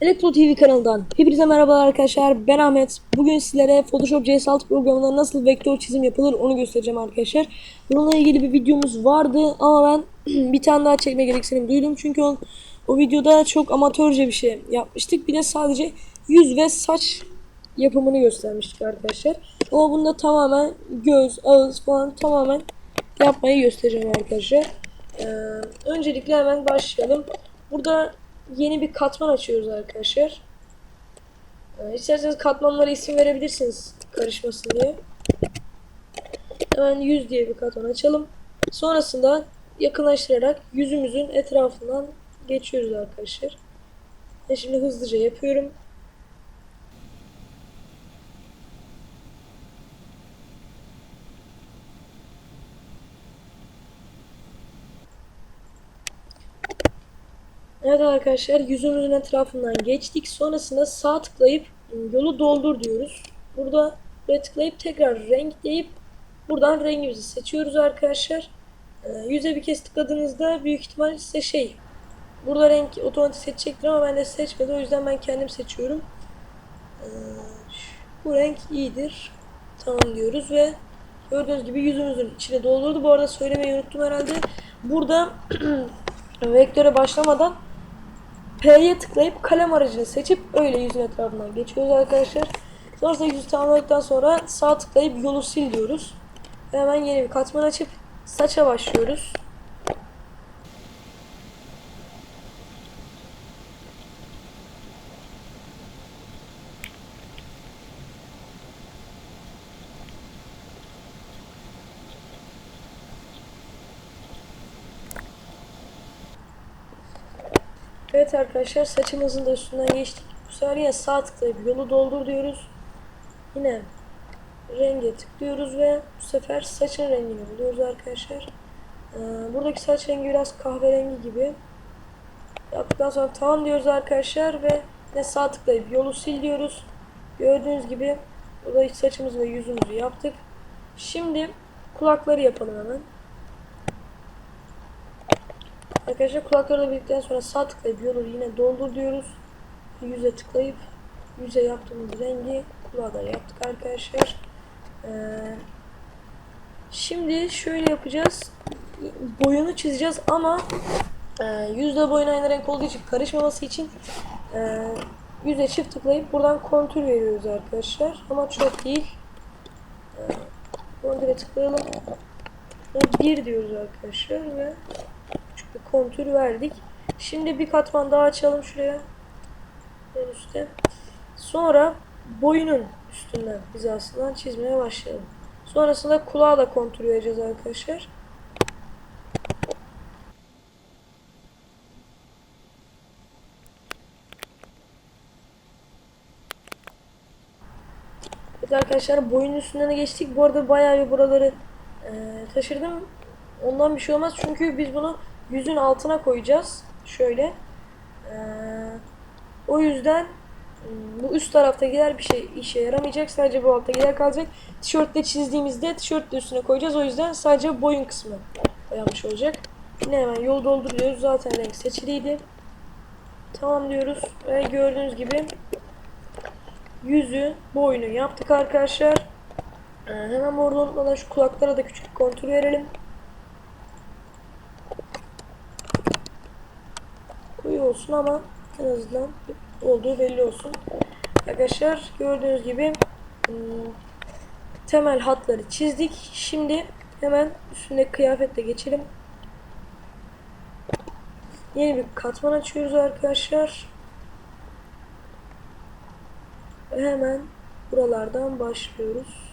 Elektro TV kanalından hepinize merhabalar arkadaşlar. Ben Ahmet. Bugün sizlere Photoshop CS6 programında nasıl vektör çizim yapılır onu göstereceğim arkadaşlar. Bununla ilgili bir videomuz vardı ama ben bir tane daha çekme gereksinim duydum. Çünkü o, o videoda çok amatörce bir şey yapmıştık. Bir de sadece yüz ve saç yapımını göstermiştik arkadaşlar. Ama bunda tamamen göz, ağız falan tamamen yapmayı göstereceğim arkadaşlar. Ee, öncelikle hemen başlayalım. Burada yeni bir katman açıyoruz arkadaşlar. Ee, isterseniz katmanlara isim verebilirsiniz karışmasın diye. Hemen yüz diye bir katman açalım. Sonrasında yakınlaştırarak yüzümüzün etrafından geçiyoruz arkadaşlar. Ben şimdi hızlıca yapıyorum. Evet arkadaşlar yüzümüzün etrafından geçtik. Sonrasında sağ tıklayıp yolu doldur diyoruz. Burada buraya tıklayıp tekrar renk deyip buradan rengimizi seçiyoruz arkadaşlar. Ee, yüze bir kez tıkladığınızda büyük ihtimal size şey burada renk otomatik seçecektir ama ben de seçmedi. O yüzden ben kendim seçiyorum. Ee, bu renk iyidir. Tamam diyoruz ve gördüğünüz gibi yüzümüzün içine doldurdu. Bu arada söylemeyi unuttum herhalde. Burada vektöre başlamadan P'ye tıklayıp kalem aracını seçip öyle yüzün etrafından geçiyoruz arkadaşlar. Sonrasında yüzü tamamladıktan sonra sağ tıklayıp yolu sil diyoruz. Ve hemen yeni bir katman açıp saça başlıyoruz. Evet arkadaşlar saçımızın da üstünden geçtik. Bu sefer yine sağ tıklayıp yolu doldur diyoruz. Yine renge tıklıyoruz ve bu sefer saçın rengini buluyoruz arkadaşlar. Ee, buradaki saç rengi biraz kahverengi gibi. Yaptıktan sonra tamam diyoruz arkadaşlar ve yine sağ tıklayıp yolu sil diyoruz. Gördüğünüz gibi burada saçımızı ve yüzümüzü yaptık. Şimdi kulakları yapalım hemen. Arkadaşlar kulakları da bildikten sonra sağ tıklayıp yine doldur diyoruz. Yüze tıklayıp yüze yaptığımız rengi kulağa da yaptık arkadaşlar. Ee, şimdi şöyle yapacağız. Boyunu çizeceğiz ama e, yüzde boyun aynı renk olduğu için karışmaması için e, yüze çift tıklayıp buradan kontür veriyoruz arkadaşlar. Ama çok değil. E, kontüre tıklayalım. Ve bir diyoruz arkadaşlar ve kontür verdik. Şimdi bir katman daha açalım şuraya. En üstte. Sonra boyunun üstünden hizasından çizmeye başlayalım. Sonrasında kulağa da kontür vereceğiz arkadaşlar. Evet arkadaşlar boyun üstünden de geçtik. Bu arada bayağı bir buraları e, taşırdım. Ondan bir şey olmaz çünkü biz bunu yüzün altına koyacağız. Şöyle. Ee, o yüzden bu üst taraftakiler bir şey işe yaramayacak. Sadece bu alttakiler kalacak. Tişörtle çizdiğimizde tişört de üstüne koyacağız. O yüzden sadece boyun kısmı boyanmış olacak. Yine hemen yol dolduruyoruz. Zaten renk seçiliydi. Tamam diyoruz. Ve gördüğünüz gibi yüzü, boynu yaptık arkadaşlar. Ee, hemen bu arada unutmadan şu kulaklara da küçük bir kontur verelim. Olsun ama en azından olduğu belli olsun. Arkadaşlar gördüğünüz gibi ım, temel hatları çizdik. Şimdi hemen üstündeki kıyafetle geçelim. Yeni bir katman açıyoruz arkadaşlar. Ve hemen buralardan başlıyoruz.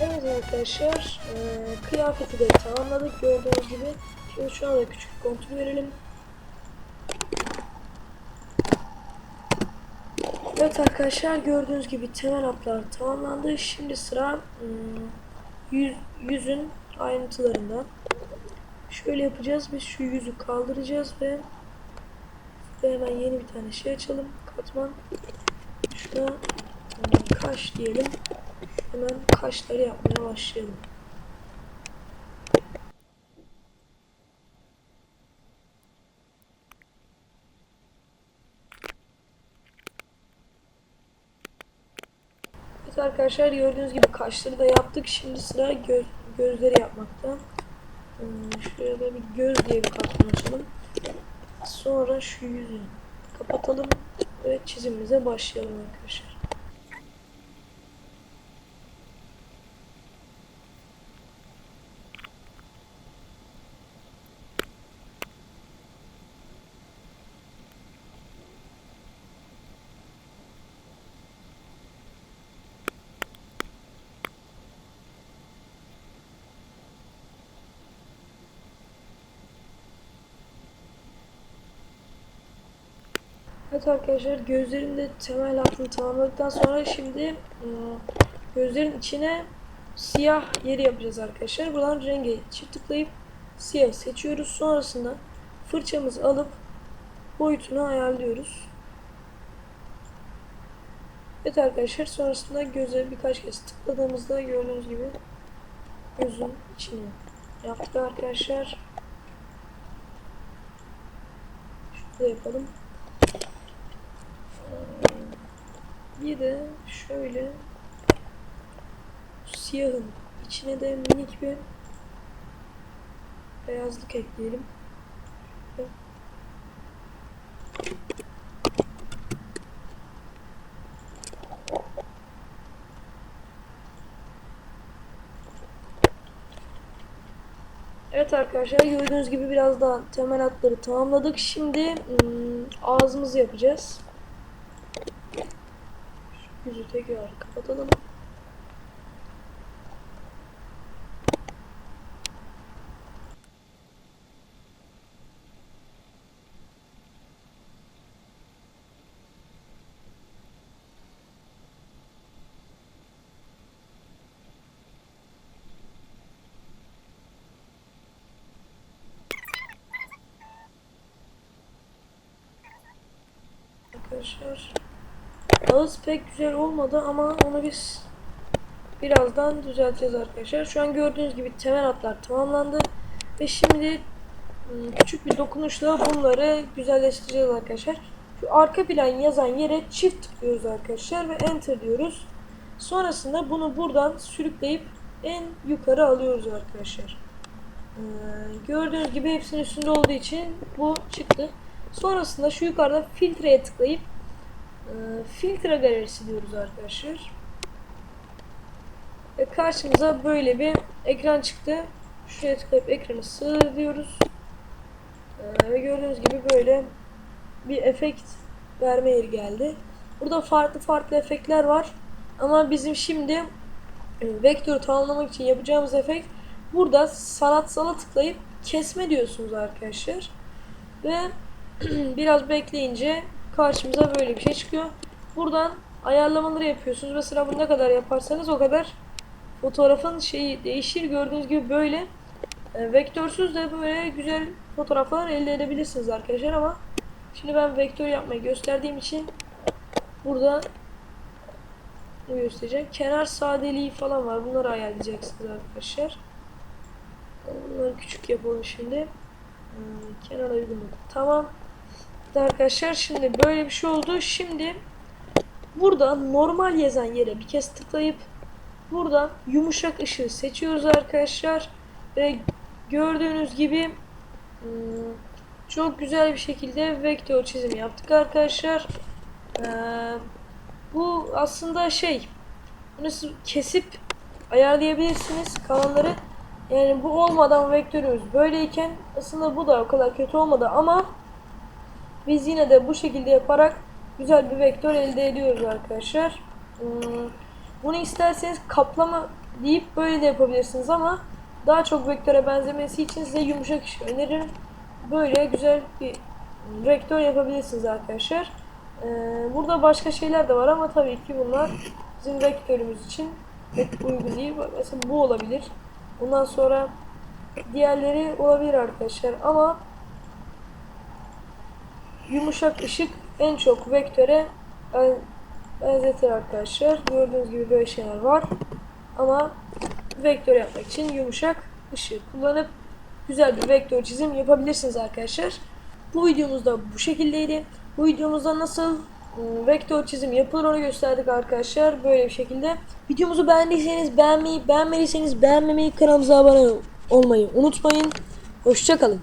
Evet arkadaşlar, eee, kıyafeti de tamamladık gördüğünüz gibi. Şimdi şu anda küçük bir kontrol verelim. Evet arkadaşlar gördüğünüz gibi temel hatlar tamamlandı. Şimdi sıra ım, yüz, yüzün ayrıntılarında. Şöyle yapacağız. Biz şu yüzü kaldıracağız ve ve hemen yeni bir tane şey açalım. Katman. Şuna ım, kaş diyelim. Hemen kaşları yapmaya başlayalım. Evet arkadaşlar gördüğünüz gibi kaşları da yaptık. Şimdi sıra göz, gözleri yapmakta. Hmm, şuraya da bir göz diye bir katman açalım. Sonra şu yüzü kapatalım ve çizimimize başlayalım arkadaşlar. Evet arkadaşlar gözlerin de temel hatını tamamladıktan sonra şimdi ıı, gözlerin içine siyah yeri yapacağız arkadaşlar. Buradan rengi çift tıklayıp siyah seçiyoruz. Sonrasında fırçamızı alıp boyutunu ayarlıyoruz. Evet arkadaşlar sonrasında göze birkaç kez tıkladığımızda gördüğünüz gibi gözün içine yaptık arkadaşlar. Şurada yapalım. Bir de şöyle siyahın içine de minik bir beyazlık ekleyelim. Evet arkadaşlar gördüğünüz gibi biraz daha temel hatları tamamladık. Şimdi ım, ağzımızı yapacağız. Tekrar kapatalım. Arkadaşlar Ağız pek güzel olmadı ama onu biz birazdan düzelteceğiz arkadaşlar. Şu an gördüğünüz gibi temel hatlar tamamlandı. Ve şimdi ım, küçük bir dokunuşla bunları güzelleştireceğiz arkadaşlar. Şu arka plan yazan yere çift tıklıyoruz arkadaşlar ve enter diyoruz. Sonrasında bunu buradan sürükleyip en yukarı alıyoruz arkadaşlar. Gördüğünüz gibi hepsinin üstünde olduğu için bu çıktı. Sonrasında şu yukarıda filtreye tıklayıp ee, filtre galerisi diyoruz arkadaşlar. Ve karşımıza böyle bir ekran çıktı. Şuraya tıklayıp ekranı sığır diyoruz. Ee, ve gördüğünüz gibi böyle bir efekt verme yeri geldi. Burada farklı farklı efektler var. Ama bizim şimdi e, vektörü tamamlamak için yapacağımız efekt burada sanatsala tıklayıp kesme diyorsunuz arkadaşlar. Ve biraz bekleyince karşımıza böyle bir şey çıkıyor. Buradan ayarlamaları yapıyorsunuz. Mesela bunu ne kadar yaparsanız o kadar fotoğrafın şeyi değişir. Gördüğünüz gibi böyle e, vektörsüz de böyle güzel fotoğraflar elde edebilirsiniz arkadaşlar ama şimdi ben vektör yapmayı gösterdiğim için burada bu göstereceğim. Kenar sadeliği falan var. Bunları ayarlayacaksınız arkadaşlar. Bunları küçük yapalım şimdi. Hmm, Kenar uygunluk. Tamam. Arkadaşlar şimdi böyle bir şey oldu. Şimdi burada normal yazan yere bir kez tıklayıp burada yumuşak ışığı seçiyoruz arkadaşlar. Ve gördüğünüz gibi hmm, çok güzel bir şekilde vektör çizimi yaptık arkadaşlar. Ee, bu aslında şey bunu kesip ayarlayabilirsiniz kalanları. Yani bu olmadan vektörümüz böyleyken aslında bu da o kadar kötü olmadı ama biz yine de bu şekilde yaparak güzel bir vektör elde ediyoruz arkadaşlar. Hmm, Bunu isterseniz kaplama deyip böyle de yapabilirsiniz ama daha çok vektöre benzemesi için size yumuşak iş öneririm. Böyle güzel bir vektör yapabilirsiniz arkadaşlar. Ee, burada başka şeyler de var ama tabii ki bunlar bizim vektörümüz için pek uygun değil. Mesela bu olabilir. Bundan sonra diğerleri olabilir arkadaşlar ama yumuşak ışık en çok vektöre ben- benzetir arkadaşlar. Gördüğünüz gibi böyle şeyler var. Ama vektör yapmak için yumuşak ışık kullanıp güzel bir vektör çizim yapabilirsiniz arkadaşlar. Bu videomuz da bu şekildeydi. Bu videomuzda nasıl ıı, vektör çizim yapılır onu gösterdik arkadaşlar. Böyle bir şekilde. Videomuzu beğendiyseniz beğenmeyi, beğenmediyseniz beğenmemeyi, kanalımıza abone olmayı unutmayın. Hoşçakalın.